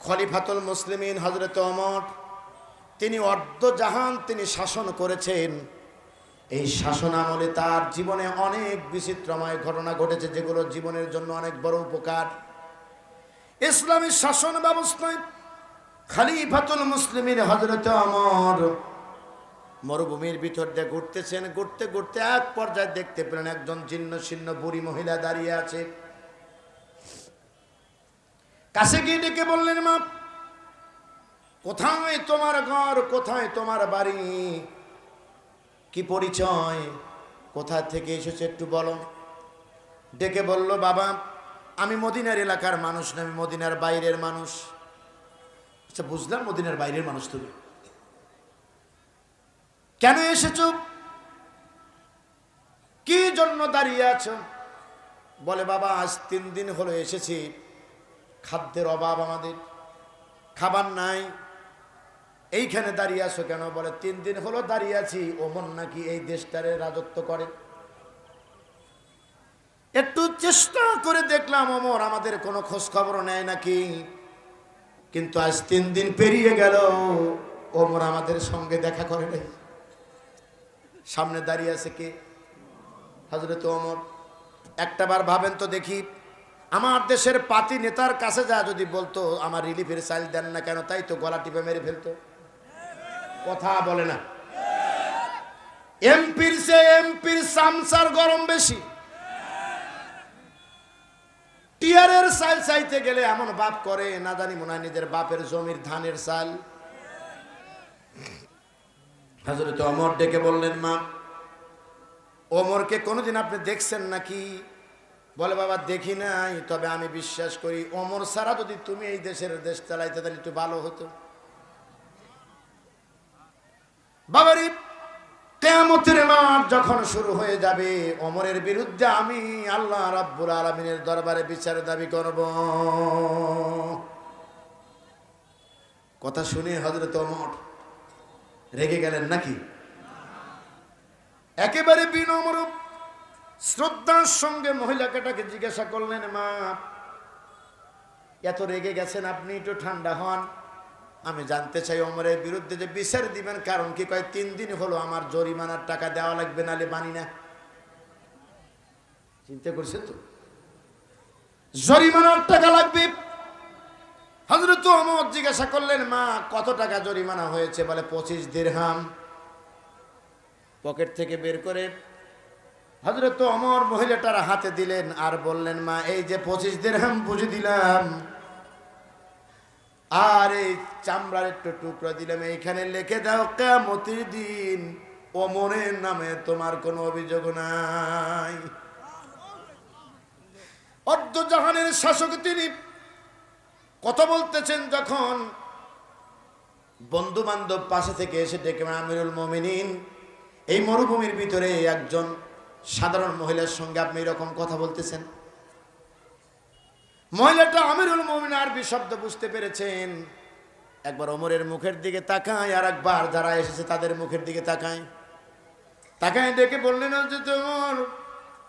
খলিফাতুল মুসলিমিন হজরত অমর তিনি অর্ধ জাহান তিনি শাসন করেছেন। এই শাসন আমলে তার জীবনে অনেক বিচিত্রময় ঘটনা ঘটেছে, যেগুলো জীবনের জন্য অনেক বড় উপকার। ইসলামী শাসন ব্যবস্থায় খালিফাতুল মুসলিমিন হজরত অমর মরুভূমির ভিতর দিয়ে ঘুরতেছেন। ঘুরতে ঘুরতে এক পর্যায়ে দেখতে পেলেন একজন জীর্ণ ছিন্ন বুড়ি মহিলা দাঁড়িয়ে আছে। কাছে গিয়ে ডেকে বললেন, মা, কোথায় তোমার ঘর? কোথায় তোমার বাড়ি? কি পরিচয়? কোথা থেকে এসেছে একটু বলো। ডেকে বলল, বাবা, আমি মদিনার এলাকার মানুষ না, আমি মদিনার বাইরের মানুষ। আচ্ছা বুঝলাম মদিনার বাইরের মানুষ তুমি। কেন এসেছ? কি জন্য দাঁড়িয়ে আছো? বলে, বাবা, আজ তিন দিন হলো এসেছি। খাদ্যের অভাব আমাদের। খাবার নাই। এইখানে দাঁড়িয়ে আছো কেন? বলে, তিন দিন হলো দাঁড়িয়ে আছি। ওমন নাকি এই দেশটারে রাজত্ব করে। একটু চেষ্টা করে দেখলাম ওমর, আমাদের কোনো খোঁজ খবর নেয় নাকি। কিন্তু আজ তিন দিন পেরিয়ে গেল, ওমর আমাদের সঙ্গে দেখা করে নাই। সামনে দাঁড়িয়ে আছে কে? হজরত ওমর। একটাবার ভাবেন তো দেখি আমার দেশের পাতি নেতার কাছে যা যদি বলতো, আমার রিলিফের চাইল দেন না কেন? তাই তো গলা টিপে মেরে ফেলতো। কথা বলে না। এমপির সে এমপির সামসার গরম বেশি। টিয়ারের সাল চাইতে গেলে এমন বাপ করে, না জানি মনে হয় নিজের বাপের জমির ধানের সাল হাজরত অমর ডেকে বললেন, মা, ওমরকে কোনোদিন আপনি দেখছেন নাকি? বলে, বাবা, দেখি নাই, তবে আমি বিশ্বাস করি অমর ছাড়া যদি তুমি এই দেশের দেশ চালাইতে, তাহলে একটু ভালো হতো। বাবারি কেমতের মাঠ যখন শুরু হয়ে যাবে অমরের বিরুদ্ধে আমি আল্লাহ রাব্বুল আলমিনের দরবারে বিচার দাবি করব। কথা শুনে হজরত অমর রেগে গেলেন নাকি? একেবারে বিনম্র শ্রদ্ধার সঙ্গে মহিলাটাকে জিজ্ঞাসা করলেন, মা, এত রেগে গেছেন আপনি, একটু ঠান্ডা হন। আমি জানতে চাই অমরের বিরুদ্ধে যে বিচার দিবেন, কারণ কি কয়, তিন দিন হলো আমার জরিমানার টাকা দেওয়া লাগবে, নালে মানি না। চিন্তা করছেন তো? জরিমানার টাকা লাগবে। হজরত অমর জিজ্ঞাসা করলেন, মা, কত টাকা জরিমানা হয়েছে? বলে, পঁচিশ দিরহাম। পকেট থেকে বের করে হজরত অমর মহিলাটার হাতে দিলেন আর বললেন, মা, এই যে পঁচিশ দিরহাম বুঝে দিলাম। আর এই চামড়ার একটু টুকরা দিলাম। এইখানে লিখে দাও, কেমতির দিন অমরের নামে তোমার কোনো অভিযোগ নাই। অর্ধ জাহানের শাসক তিনি কথা বলতেছেন যখন বন্ধু বান্ধব পাশে থেকে এসে ডেকে আমিরুল মমিনিন, এই মরুভূমির ভিতরে একজন সাধারণ মহিলার সঙ্গে আপনি এরকম কথা বলতেছেন? মহিলাটা আমিরুল মমিন আরবি শব্দ বুঝতে পেরেছেন। একবার ওমরের মুখের দিকে তাকায় আর একবার যারা এসেছে তাদের মুখের দিকে তাকায়। তাকায় ডেকে বললেন যে তোমার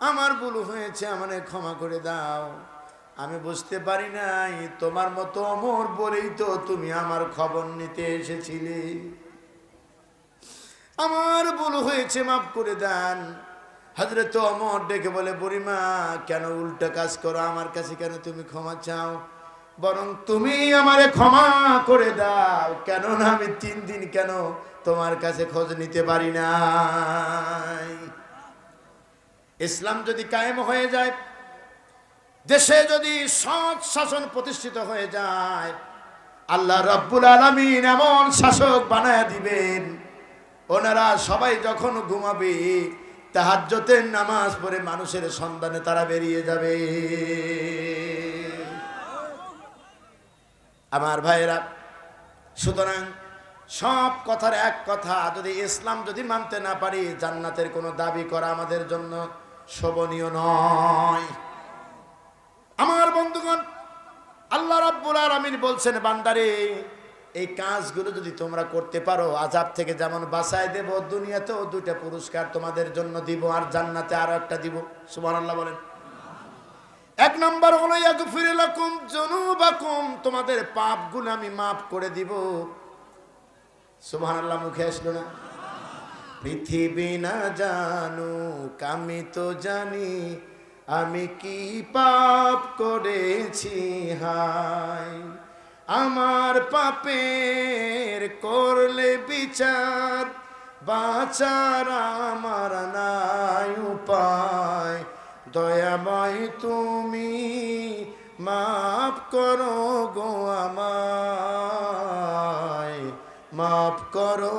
আমার ভুল হয়েছে আমাকে ক্ষমা করে দাও। আমি বুঝতে পারি নাই, তোমার মতো অমর বলেই তো তুমি আমার খবর নিতে এসেছিলে। আমার ভুল হয়েছে, মাফ করে দেন। হজরত অমর ডেকে বলে, বুড়িমা, কেন উল্টো কাজ করো? আমার কাছে কেন তুমি ক্ষমা চাও? বরং তুমি আমারে ক্ষমা করে দাও কেন না আমি তিন দিন কেন তোমার কাছে খোঁজ নিতে পারি না ইসলাম যদি কায়েম হয়ে যায়, দেশে যদি সৎ শাসন প্রতিষ্ঠিত হয়ে যায়, আল্লাহ রব্বুল আলমিন এমন শাসক বানায় দিবেন। ওনারা সবাই যখন ঘুমাবে তাহাজ্জতের নামাজ পড়ে মানুষের সন্ধানে তারা বেরিয়ে যাবে। আমার ভাইয়েরা, সুতরাং সব কথার এক কথা, যদি ইসলাম যদি মানতে না পারি, জান্নাতের কোনো দাবি করা আমাদের জন্য শোভনীয় নয়। আমার বন্ধুগণ, আল্লাহ রাব্বুল আলামিন বলছেন, বান্দারে এই কাজগুলো যদি তোমরা করতে পারো আজাব থেকে যেমন বাঁচায় দেব, দুনিয়াতেও দুইটা পুরস্কার তোমাদের জন্য দিব আর জান্নাতে আরও একটা দিব। সুবহানাল্লাহ বলেন। এক নম্বর হলো, ইয়াগফির লাকুম জুনুবাকুম তোমাদের পাপগুলো আমি মাফ করে দিব। সুবহানাল্লাহ, মুখে আসলো না? পৃথিবী না জানুক, আমি তো জানি, আমি কি পাপ করেছি হাই আমার পাপের করলে বিচার, বাঁচার আমার নাই উপায়। দয়াময় তুমি মাফ করো গো আমায়, মাফ করো